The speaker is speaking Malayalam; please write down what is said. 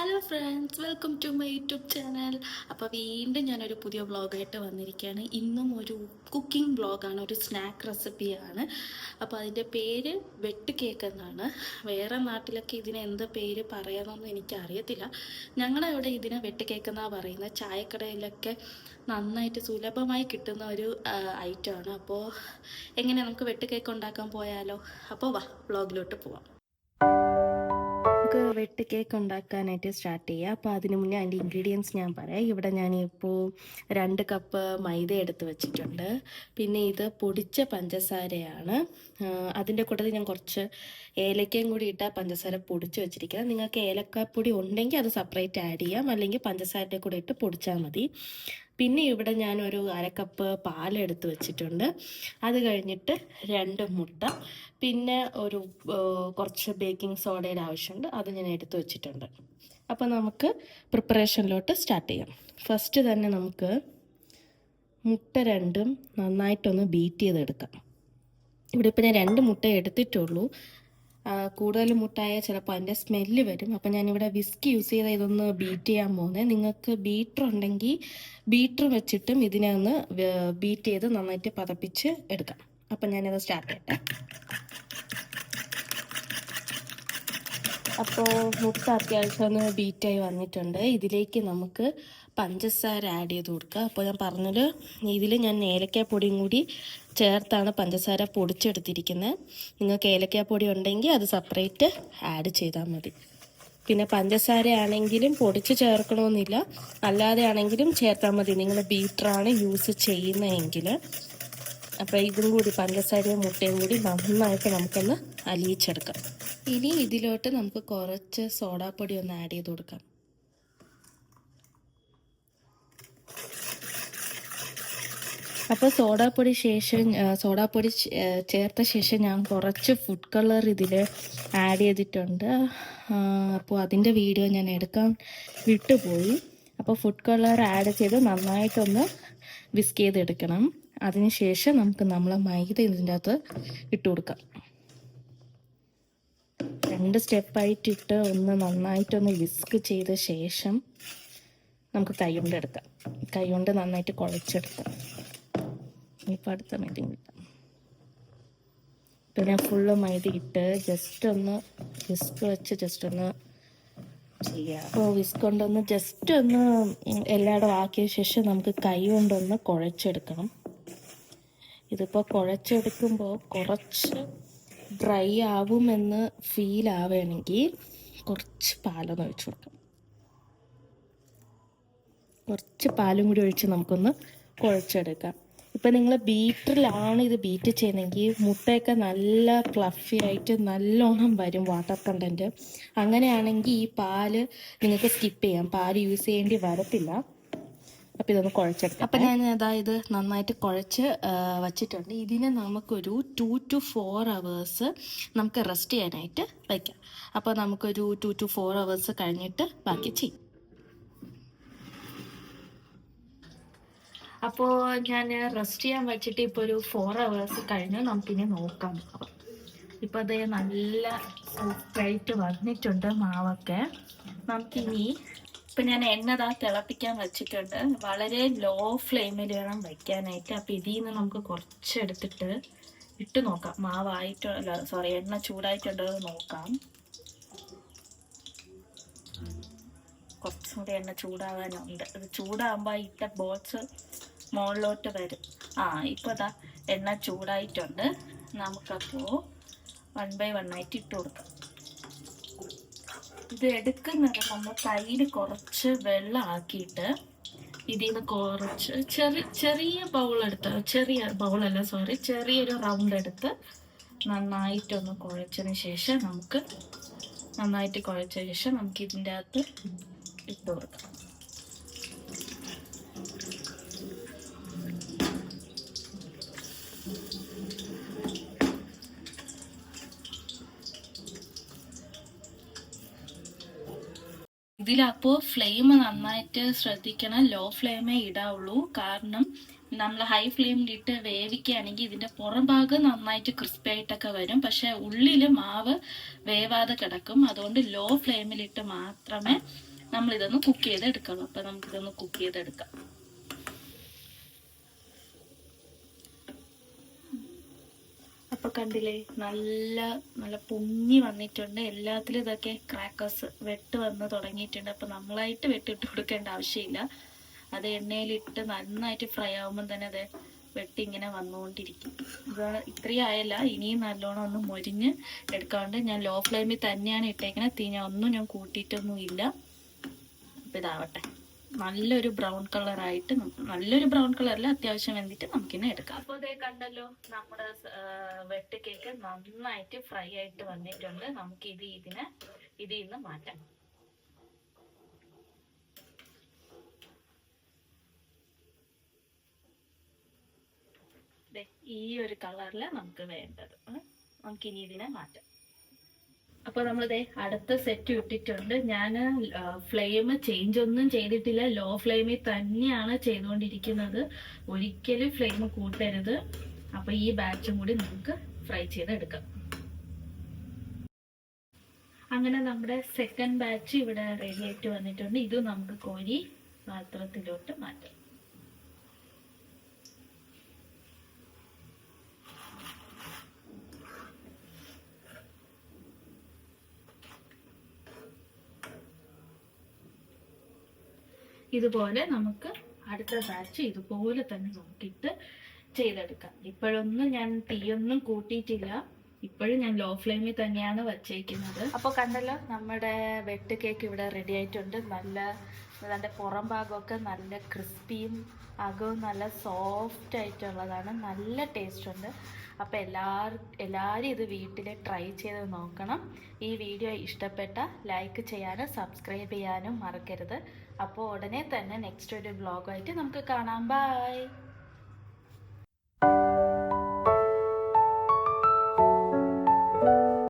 Hello friends welcome to my YouTube channel അപ്പോൾ വീണ്ടും ഞാനൊരു പുതിയ വ്ളോഗായിട്ട് വന്നിരിക്കുകയാണ്. ഇന്നും ഒരു കുക്കിംഗ് വ്ളോഗാണ് ഒരു സ്നാക്ക് റെസിപ്പിയാണ് അപ്പോൾ അതിന്റെ പേര് വെട്ട് കേക്ക് എന്നാണ്. വേറെ നാട്ടിലൊക്കെ ഇതിന് എന്ത് പേര് പറയാമെന്നൊന്നും എനിക്കറിയത്തില്ല. ഞങ്ങളവിടെ ഇതിനെ വെട്ട് കേക്ക് എന്നാണ് പറയുന്നത്. ചായക്കടയിലൊക്കെ നന്നായിട്ട് സുലഭമായി കിട്ടുന്ന ഒരു ഐറ്റമാണ് അപ്പോൾ എങ്ങനെ നമുക്ക് വെട്ട് കേക്ക് ഉണ്ടാക്കാൻ പോയാലോ? അപ്പോൾ വാ വ്ളോഗിലോട്ട് പോവാം. നമുക്ക് വെട്ട് കേക്ക് ഉണ്ടാക്കാനായിട്ട് സ്റ്റാർട്ട് ചെയ്യാം. അപ്പോൾ അതിന് മുന്നേ അതിന്റെ ഇൻഗ്രീഡിയൻസ് ഞാൻ പറയാം. ഇവിടെ ഞാനിപ്പോൾ രണ്ട് കപ്പ് മൈദ എടുത്ത് വെച്ചിട്ടുണ്ട്. പിന്നെ ഇത് പൊടിച്ച പഞ്ചസാരയാണ്. അതിന്റെ കൂട്ടത്തിൽ ഞാൻ കുറച്ച് ഏലക്കയും കൂടി ഇട്ട പഞ്ചസാര പൊടിച്ച് വെച്ചിരിക്കുന്നത് നിങ്ങൾക്ക് ഏലക്കപ്പൊടി ഉണ്ടെങ്കിൽ അത് സെപ്പറേറ്റ് ആഡ് ചെയ്യാം. അല്ലെങ്കിൽ പഞ്ചസാരയുടെ കൂടെ ഇട്ട് പൊടിച്ചാൽ മതി. പിന്നെ ഇവിടെ ഞാൻ ഞാനൊരു അരക്കപ്പ് പാലെടുത്ത് വെച്ചിട്ടുണ്ട്. അത് കഴിഞ്ഞിട്ട് രണ്ട് മുട്ട പിന്നെ ഒരു കുറച്ച് ബേക്കിംഗ് സോഡയുടെ ആവശ്യമുണ്ട്. അത് ഞാൻ എടുത്ത് വെച്ചിട്ടുണ്ട്. അപ്പോൾ നമുക്ക് പ്രിപ്പറേഷനിലോട്ട് സ്റ്റാർട്ട് ചെയ്യാം. ഫസ്റ്റ് തന്നെ നമുക്ക് മുട്ട രണ്ടും നന്നായിട്ടൊന്ന് ബീറ്റ് ചെയ്തെടുക്കാം. ഇവിടെ ഇപ്പം ഞാൻ രണ്ട് മുട്ട എടുത്തിട്ടുള്ളൂ. കൂടുതൽ മുട്ടായ ചിലപ്പോൾ അതിന്റെ സ്മെല്ല് വരും. അപ്പം ഞാനിവിടെ വിസ്ക് യൂസ് ചെയ്ത ഇതൊന്ന് ബീറ്റ് ചെയ്യാൻ പോകുന്നത് നിങ്ങൾക്ക് ബീറ്റർ ഉണ്ടെങ്കിൽ ബീറ്റർ വെച്ചിട്ടും ഇതിനെ ഒന്ന് ബീറ്റ് ചെയ്ത് നന്നായിട്ട് പതപ്പിച്ച് എടുക്കാം അപ്പം ഞാനിത് സ്റ്റാർട്ട് ചെയ്യട്ടെ. അപ്പോൾ മുട്ട അത്യാവശ്യം ഒന്ന് ബീറ്റായി വന്നിട്ടുണ്ട്. ഇതിലേക്ക് നമുക്ക് പഞ്ചസാര ആഡ് ചെയ്ത് കൊടുക്കുക. അപ്പോൾ ഞാൻ പറഞ്ഞത് ഇതിൽ ഞാൻ ഏലക്കാപ്പൊടിയും കൂടി ചേർത്താണ് പഞ്ചസാര പൊടിച്ചെടുത്തിരിക്കുന്നത്. നിങ്ങൾക്ക് ഏലക്കാപ്പൊടി ഉണ്ടെങ്കിൽ അത് സെപ്പറേറ്റ് ആഡ് ചെയ്താൽ മതി. പിന്നെ പഞ്ചസാര ആണെങ്കിലും പൊടിച്ച് ചേർക്കണമെന്നില്ല. അല്ലാതെ ആണെങ്കിലും ചേർത്താൽ മതി. നിങ്ങൾ ബീറ്ററാണ് യൂസ് ചെയ്യുന്നതെങ്കിൽ. അപ്പോൾ ഇതും കൂടി പഞ്ചസാരയും മുട്ടയും കൂടി നന്നായിട്ട് നമുക്കൊന്ന് അലിയിച്ചെടുക്കാം. ഇനി ഇതിലോട്ട് നമുക്ക് കുറച്ച് സോഡാപ്പൊടി ഒന്ന് ആഡ് ചെയ്ത് കൊടുക്കാം. അപ്പോൾ സോഡാപ്പൊടി ശേഷം സോഡാപ്പൊടി ചേർത്ത ശേഷം ഞാൻ കുറച്ച് ഫുഡ് കളർ ഇതിൽ ആഡ് ചെയ്തിട്ടുണ്ട്. അപ്പോൾ അതിന്റെ വീഡിയോ ഞാൻ എടുക്കാൻ വിട്ടുപോയി. അപ്പോൾ ഫുഡ് കളർ ആഡ് ചെയ്ത് നന്നായിട്ടൊന്ന് വിസ്ക് ചെയ്തെടുക്കണം. അതിനുശേഷം നമുക്ക് നമ്മളെ മൈദ ഇതിന്റെ അകത്ത് ഇട്ട് കൊടുക്കാം. രണ്ട് സ്റ്റെപ്പായിട്ടിട്ട് ഒന്ന് നന്നായിട്ടൊന്ന് വിസ്ക് ചെയ്ത ശേഷം നമുക്ക് കൈ കൊണ്ട് എടുക്കാം. കൈ കൊണ്ട് നന്നായിട്ട് കുഴച്ചെടുക്കാം. ഇനിയിപ്പോൾ അടുത്ത മൈദ കിട്ടാം. ഇപ്പം ഞാൻ ഫുള്ള് മൈദ ഇട്ട് ജസ്റ്റ് ഒന്ന് വിസ്ക് വെച്ച് ജസ്റ്റ് ഒന്ന് ചെയ്യാം. അപ്പോൾ വിസ്ക് കൊണ്ടൊന്ന് ജസ്റ്റ് ഒന്ന് എല്ലായിടും ആക്കിയ ശേഷം നമുക്ക് കൈ കൊണ്ടൊന്ന് കുഴച്ചെടുക്കണം. ഇതിപ്പോൾ കുഴച്ചെടുക്കുമ്പോൾ കുറച്ച് ഡ്രൈ ആവുമെന്ന് ഫീൽ ആവുകയാണെങ്കിൽ കുറച്ച് പാലൊന്ന് ഒഴിച്ചു കൊടുക്കാം കുറച്ച് പാലും കൂടി ഒഴിച്ച് നമുക്കൊന്ന് കുഴച്ചെടുക്കാം. ഇപ്പം നിങ്ങൾ ബീറ്ററിലാണ് ഇത് ബീറ്റ് ചെയ്യുന്നതെങ്കിൽ മുട്ടയൊക്കെ നല്ല ഫ്ലഫി ആയിട്ട് നല്ലോണം വരും വാട്ടർ കണ്ടന്റ് അങ്ങനെയാണെങ്കിൽ ഈ പാൽ നിങ്ങൾക്ക് സ്കിപ്പ് ചെയ്യാം. പാൽ യൂസ് ചെയ്യേണ്ടി വരത്തില്ല. അപ്പോൾ ഇതൊന്ന് കുഴച്ചെടുക്കാം അപ്പം ഞാൻ അതായത് നന്നായിട്ട് കുഴച്ച് വച്ചിട്ടുണ്ട്. ഇതിനെ നമുക്കൊരു ടു ടു ഫോർ അവേഴ്സ് നമുക്ക് റെസ്റ്റ് ചെയ്യാനായിട്ട് വയ്ക്കാം. അപ്പോൾ നമുക്കൊരു ടു ടു ഫോർ അവേഴ്സ് കഴിഞ്ഞിട്ട് ബാക്കി ചെയ്യും. അപ്പോൾ ഞാൻ റെസ്റ്റ് ചെയ്യാൻ വെച്ചിട്ട് ഇപ്പോൾ ഒരു ഫോർ അവേഴ്സ് കഴിഞ്ഞ്. നമുക്കിനി നോക്കാം. ഇപ്പോൾ അത് നല്ല സോഫ്റ്റായിട്ട് വന്നിട്ടുണ്ട് മാവൊക്കെ. നമുക്കിനി ഇപ്പം ഞാൻ എണ്ണതാ തിളപ്പിക്കാൻ വെച്ചിട്ടുണ്ട്. വളരെ ലോ ഫ്ലെയിമിൽ വേണം വയ്ക്കാനായിട്ട് അപ്പം ഇതിൽ നിന്ന് നമുക്ക് കുറച്ചെടുത്തിട്ട് ഇട്ട് നോക്കാം. മാവായിട്ട് അല്ല സോറി എണ്ണ ചൂടായിട്ടുണ്ടോ നോക്കാം. കുറച്ചും കൂടി എണ്ണ ചൂടാവാനുണ്ട്. അത് ചൂടാകുമ്പോൾ ഇട്ട ബോൾസ് മുകളിലോട്ട് വരും. ആ ഇപ്പോൾ അതാ എണ്ണ ചൂടായിട്ടുണ്ട്. നമുക്കപ്പോൾ വൺ ബൈ വൺ ആയിട്ട് ഇട്ട് കൊടുക്കാം. ഇത് എടുക്കുന്നത് നമ്മൾ തൈര് കുറച്ച് വെള്ളം ആക്കിയിട്ട് ഇതിൽ നിന്ന് കുറച്ച് ചെറിയ ചെറിയ ബൗൾ എടുത്ത് ചെറിയ ബൗളല്ല സോറി ചെറിയൊരു റൗണ്ട് എടുത്ത് നന്നായിട്ടൊന്ന് കുഴച്ചതിന് ശേഷം നമുക്ക് നന്നായിട്ട് കുഴച്ച ശേഷം നമുക്ക് ഇതിന്റെ അകത്ത് ഇട്ട് കൊടുക്കാം ഇതിലപ്പോൾ ഫ്ലെയിം നന്നായിട്ട് ശ്രദ്ധിക്കണം. ലോ ഫ്ലെയിമേ ഇടാവുള്ളൂ. കാരണം നമ്മൾ ഹൈ ഫ്ലെയിമിലിട്ട് വേവിക്കുകയാണെങ്കിൽ ഇതിന്റെ പുറം ഭാഗം നന്നായിട്ട് ക്രിസ്പി ആയിട്ടൊക്കെ വരും. പക്ഷേ ഉള്ളിൽ മാവ് വേവാതെ കിടക്കും. അതുകൊണ്ട് ലോ ഫ്ലെയിമിലിട്ട് മാത്രമേ നമ്മളിതൊന്ന് കുക്ക് ചെയ്ത് എടുക്കണം അപ്പൊ നമുക്ക് ഇതൊന്ന് കുക്ക് ചെയ്തെടുക്കാം. അപ്പൊ കണ്ടില്ലേ നല്ല നല്ല പൊങ്ങി വന്നിട്ടുണ്ട്. എല്ലാത്തിലും ഇതൊക്കെ ക്രാക്കേഴ്സ് വെട്ട് വന്ന് തുടങ്ങിയിട്ടുണ്ട്. അപ്പൊ നമ്മളായിട്ട് വെട്ടിട്ട് കൊടുക്കേണ്ട ആവശ്യമില്ല. അത് എണ്ണയിലിട്ട് നന്നായിട്ട് ഫ്രൈ ആവുമ്പോൾ തന്നെ അത് വെട്ടി ഇങ്ങനെ വന്നുകൊണ്ടിരിക്കും. ഇതാണ് ഇത്രയും ആയല്ല ഇനിയും നല്ലോണം ഒന്ന് മൊരിഞ്ഞ് എടുക്കാണ്ട് ഞാൻ ലോ ഫ്ലെയിമിൽ തന്നെയാണ് ഇട്ടേക്കുന്നത് തീ ഞാൻ ഒന്നും ഞാൻ കൂട്ടിയിട്ടൊന്നും ഇല്ല അപ്പൊ ഇതാവട്ടെ. നല്ലൊരു ബ്രൗൺ നമുക്ക് നല്ലൊരു ബ്രൗൺ കളറിൽ അത്യാവശ്യം വെന്തിട്ട് നമുക്കിന്ന് എടുക്കാം. അപ്പോൾ ഇതേ കണ്ടല്ലോ നമ്മുടെ വെട്ട് കേക്ക് നന്നായിട്ട് ഫ്രൈ ആയിട്ട് വന്നിട്ടുണ്ട്. നമുക്ക് ഇത് ഇതിനെ ഇതിൽ നിന്ന് മാറ്റാം. ഈ ഒരു കളറിൽ നമുക്ക് വേണ്ടത്. നമുക്കിനി ഇതിനെ മാറ്റാം. അപ്പോൾ നമ്മളിതേ അടുത്ത സെറ്റ് ഇട്ടിട്ടുണ്ട്. ഞാൻ ഫ്ലെയിം ചേഞ്ച് ഒന്നും ചെയ്തിട്ടില്ല. ലോ ഫ്ലെയിമിൽ തന്നെയാണ് ചെയ്തുകൊണ്ടിരിക്കുന്നത്. ഒരിക്കലും ഫ്ലെയിം കൂട്ടരുത്. അപ്പോൾ ഈ ബാച്ചും കൂടി നമുക്ക് ഫ്രൈ ചെയ്തെടുക്കാം. അങ്ങനെ നമ്മുടെ സെക്കൻഡ് ബാച്ച് ഇവിടെ റെഡി ആയിട്ട് വന്നിട്ടുണ്ട്. ഇത് നമുക്ക് കോരി പാത്രത്തിലോട്ട് മാറ്റാം. ഇതുപോലെ നമുക്ക് അടുത്ത ബാച്ച് ഇതുപോലെ തന്നെ നോക്കിയിട്ട് ചെയ്തെടുക്കാം. ഇപ്പോഴൊന്നും ഞാൻ തീയൊന്നും കൂട്ടിയിട്ടില്ല. ഇപ്പോഴും ഞാൻ ലോ ഫ്ലെയിമിൽ തന്നെയാണ് വച്ചേക്കുന്നത്. അപ്പോൾ കണ്ടല്ലോ നമ്മുടെ വെട്ട് കേക്ക് ഇവിടെ റെഡി ആയിട്ടുണ്ട്. നല്ല അതിന്റെ പുറം ഭാഗമൊക്കെ നല്ല ക്രിസ്പിയും അകവും നല്ല സോഫ്റ്റ് ആയിട്ടുള്ളതാണ്. നല്ല ടേസ്റ്റ് ഉണ്ട്. അപ്പോൾ എല്ലാവരും എല്ലാവരും ഇത് വീട്ടിൽ ട്രൈ ചെയ്ത് നോക്കണം. ഈ വീഡിയോ ഇഷ്ടപ്പെട്ട ലൈക്ക് ചെയ്യാനും സബ്സ്ക്രൈബ് ചെയ്യാനും മറക്കരുത്. അപ്പോൾ ഉടനെ തന്നെ നെക്സ്റ്റ് ഒരു ബ്ലോഗായിട്ട് നമുക്ക് കാണാം. ബൈ